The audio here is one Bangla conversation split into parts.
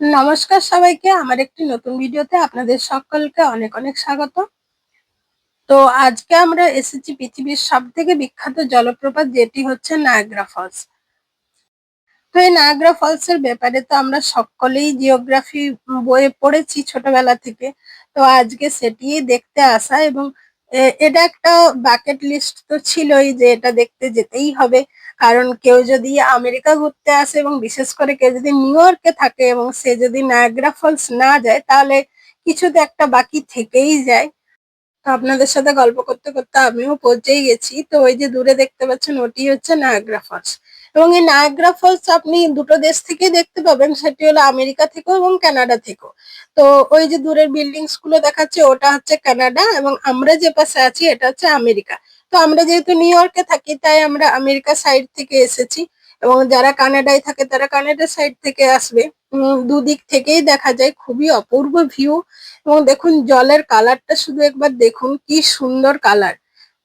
নমস্কার সবাইকে। আমার একটি নতুন ভিডিওতে আপনাদের সকলকে অনেক অনেক স্বাগত। তো আজকে আমরা এসেছি পৃথিবীর সব থেকে বিখ্যাত জলপ্রপাত, যেটি হচ্ছে নায়াগ্রা ফলস তো এই নায়াগ্রা ফলস এর ব্যাপারে তো আমরা সকলেই জিওগ্রাফি বইয়ে পড়েছি ছোটবেলা থেকে। তো আজকে সেটি দেখতে আসা এবং এটা একটা বাকেট লিস্ট তো ছিলই যে এটা দেখতে যেতেই হবে। কারণ কেউ যদি আমেরিকা ঘুরতে আসে এবং বিশেষ করে কেউ যদি নিউ ইয়র্কে থাকে এবং সে যদি নায়াগ্রা ফলস না যায়, তাহলে কিছু তো একটা বাকি থেকেই যায়। তো আপনাদের সাথে গল্প করতে করতে আমিও পৌঁছেই গেছি। তো ওই যে দূরে দেখতে পাচ্ছেন, ওটি হচ্ছে নায়াগ্রা ফলস। এবং এই নায়াগ্রা ফলস আপনি দুটো দেশ থেকেই দেখতে পাবেন, সেটি হলো আমেরিকা থেকেও এবং কানাডা থেকেও। তো ওই যে দূরের বিল্ডিংসগুলো দেখাচ্ছে, ওটা হচ্ছে কানাডা এবং আমরা যে পাশে আছি, এটা হচ্ছে আমেরিকা। তো আমরা যেহেতু নিউ ইয়র্কে থাকি, তাই আমরা আমেরিকা সাইড থেকে এসেছি। এবং যারা কানাডায় থাকে, তারা কানাডা সাইড থেকে আসবে। দুদিক থেকেই দেখা যায়, খুবই অপূর্ব ভিউ এবং দেখুন, জলের কালারটা শুধু একবার দেখুন, কি সুন্দর কালার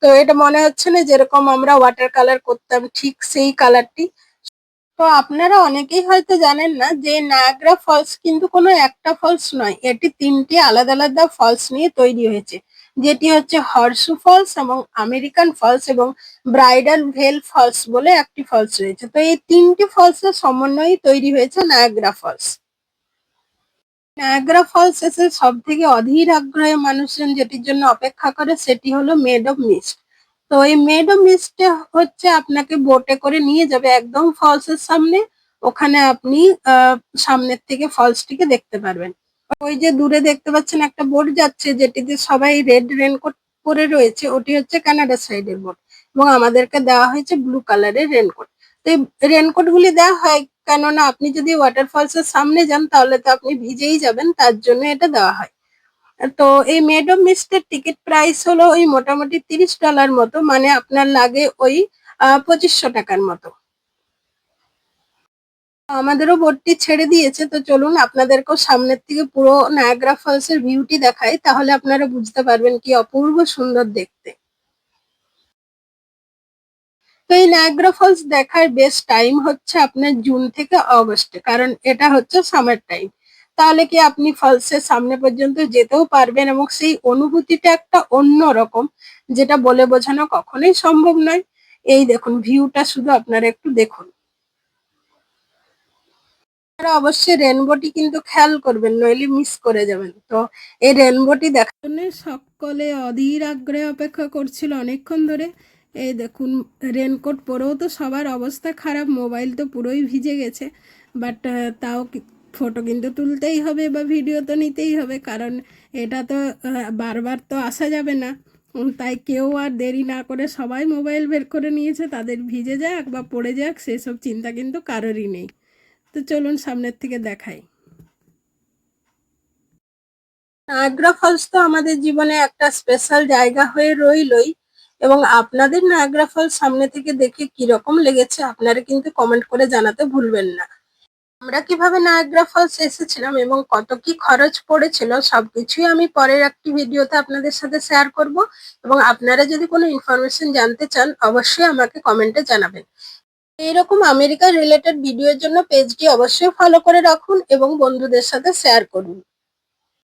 তো এটা মনে হচ্ছে না যেরকম আমরা ওয়াটার কালার করতাম, ঠিক সেই কালারটি তো আপনারা অনেকেই হয়তো জানেন না যে নায়াগ্রা ফলস কিন্তু কোনো একটা ফলস নয়। এটি তিনটি আলাদা আলাদা ফলস নিয়ে তৈরি হয়েছে। যেটি হচ্ছে হর্সু ফলস এবং আমেরিকান ফলস এবং ব্রাইডাল ভেল ফলস বলে একটি ফলস রয়েছে। তো এই তিনটি ফলসের সমন্বয়ে তৈরি হয়েছে নায়াগ্রা ফলস। নায়াগ্রা ফলস এসে সব থেকে অধীর আগ্রহে মানুষজন যেটির জন্য অপেক্ষা করে সেটি হলো মেড অফ মিস্ট। তো এই মেড অফ মিস্টে হচ্ছে আপনাকে বোটে করে নিয়ে যাবে একদম ফলস এর সামনে। ওখানে আপনি সামনের থেকে ফলসটিকে দেখতে পারবেন। ওই যে দূরে দেখতে পাচ্ছেন একটা বোট যাচ্ছে, যেটিতে সবাই রেড রেনকোট পরে রয়েছে। ওটি হচ্ছে কানাডা সাইডের বোট এবং আমাদেরকে দেওয়া হয়েছে ব্লু কালারের রেনকোট। তো এই রেনকোট গুলি দেওয়া হয় কেননা আপনি যদি ওয়াটারফলস এর সামনে যান, তাহলে তো আপনি ভিজেই যাবেন, তার জন্য এটা দেওয়া হয়। তো এই মেড অফ মিস্টের টিকিট প্রাইস হলো ওই মোটামুটি তিরিশ ডলার মতো মানে আপনার লাগে ওই পঁচিশশো টাকার মতো। আমাদেরও বোটটি ছেড়ে দিয়েছে, তো চলুন আপনাদেরকেও সামনের থেকে পুরো নায়াগ্রা ফলস এর ভিউটি দেখাই, তাহলে আপনারা বুঝতে পারবেন কি অপূর্ব সুন্দর দেখতে। তো এই নায়াগ্রা ফলস দেখার বেস্ট টাইম হচ্ছে আপনার জুন থেকে অগস্টে কারণ এটা হচ্ছে সামার টাইম তাহলে কি আপনি ফলসের সামনে পর্যন্ত যেতেও পারবেন এবং সেই অনুভূতিটা একটা অন্য রকম, যেটা বলে বোঝানো কখনোই সম্ভব নয়। এই দেখুন ভিউটা শুধু আপনারা একটু দেখুন। আপনারা অবশ্যই রেনবোটি কিন্তু খেয়াল করবেন, নইলে মিস করে যাবেন। তো এই রেনবোটি দেখার জন্য সকলে অধীর আগ্রহে অপেক্ষা করছিল অনেকক্ষণ ধরে। এই দেখুন রেনকোট পরেও তো সবার অবস্থা খারাপ মোবাইল তো পুরোই ভিজে গেছে। বাট তাও ফটো কিন্তু তুলতেই হবে বা ভিডিও তো নিতেই হবে, কারণ এটা তো বারবার তো আসা যাবে না। তাই কেউ আর দেরি না করে সবাই মোবাইল বের করে নিয়েছে, তাদের ভিজে যাক বা পড়ে যাক, সেসব চিন্তা কিন্তু কারোরই নেই। তো চলুন সামনের থেকে দেখাই। নায়াগ্রা ফলস তো আমাদের জীবনে একটা স্পেশাল জায়গা হয়ে রইলই এবং আপনাদের নায়াগ্রা ফলস সামনে থেকে দেখে কীরকম লেগেছে আপনারা কিন্তু কমেন্ট করে জানাতে ভুলবেন না। আমরা কীভাবে নায়াগ্রা ফলস এসেছিলাম এবং কত কি খরচ পড়েছিল সবকিছুই আমি পরের একটি ভিডিওতে আপনাদের সাথে শেয়ার করব এবং আপনারা যদি কোনো ইনফরমেশন জানতে চান, অবশ্যই আমাকে কমেন্টে জানাবেন। এইরকম আমেরিকা রিলেটেড ভিডিওর জন্য পেজটি অবশ্যই ফলো করে রাখুন এবং বন্ধুদের সাথে শেয়ার করুন।